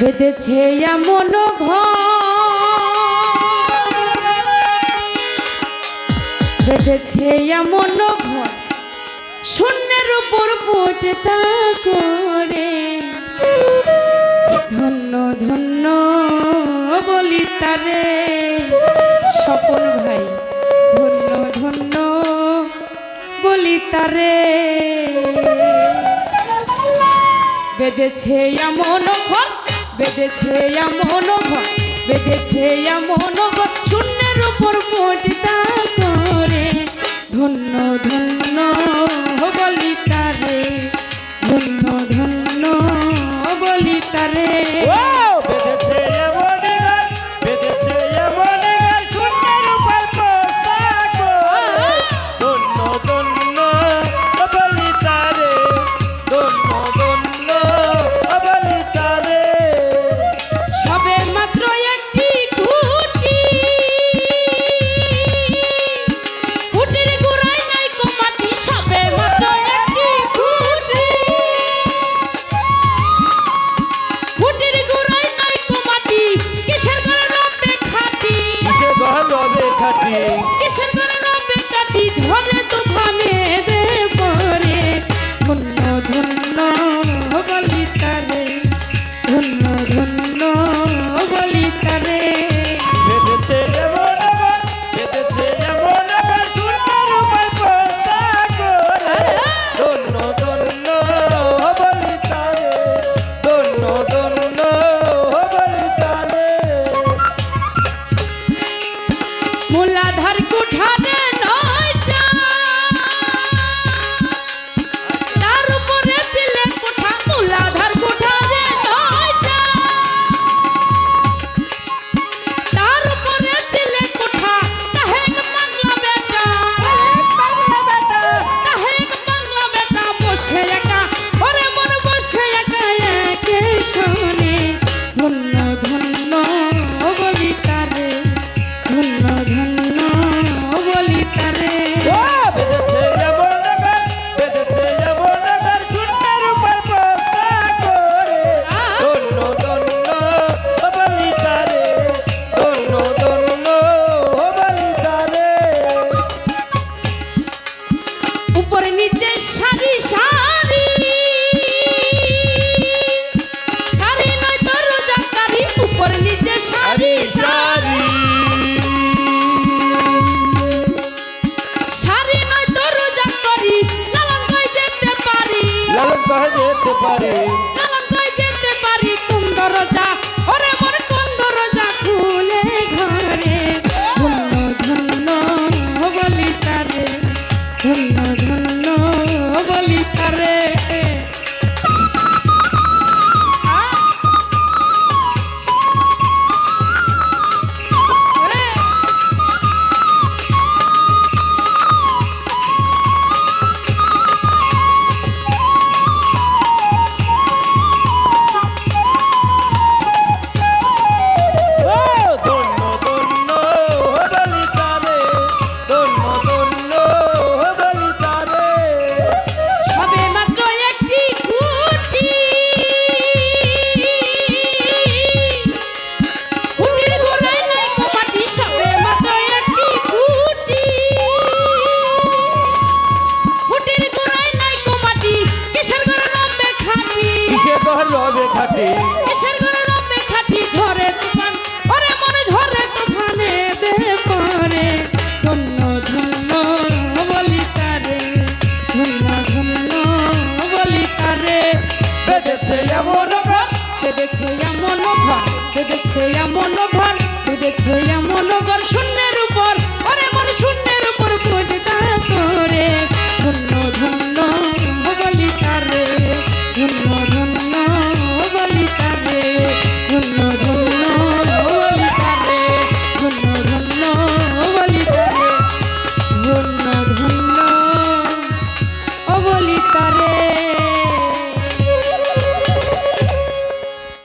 বেঁধেছে এমন ঘর। বেঁধেছে এমন ঘর। শূন্যের উপর পটে তা করে। ধন্য ধন্য বলি তারে। স্বপন ভাই, ধন্য ধন্য বলি তারে। বেঁধেছে এমন ঘর। বেঁধেছে এমন ঘর, বেঁধেছে এমন ঘর, শূন্যের উপর পটিতা করে। ধন্য ধন্য বলি তারে, ধন্য ধন্য বলি তারে। খাটি, কিসের কারণে কাটি ঝরে কথা পারে শূন্য বলি তারে বেঁধেছে এমন ঘর বেঁধেছে এমন ঘর। শূন্য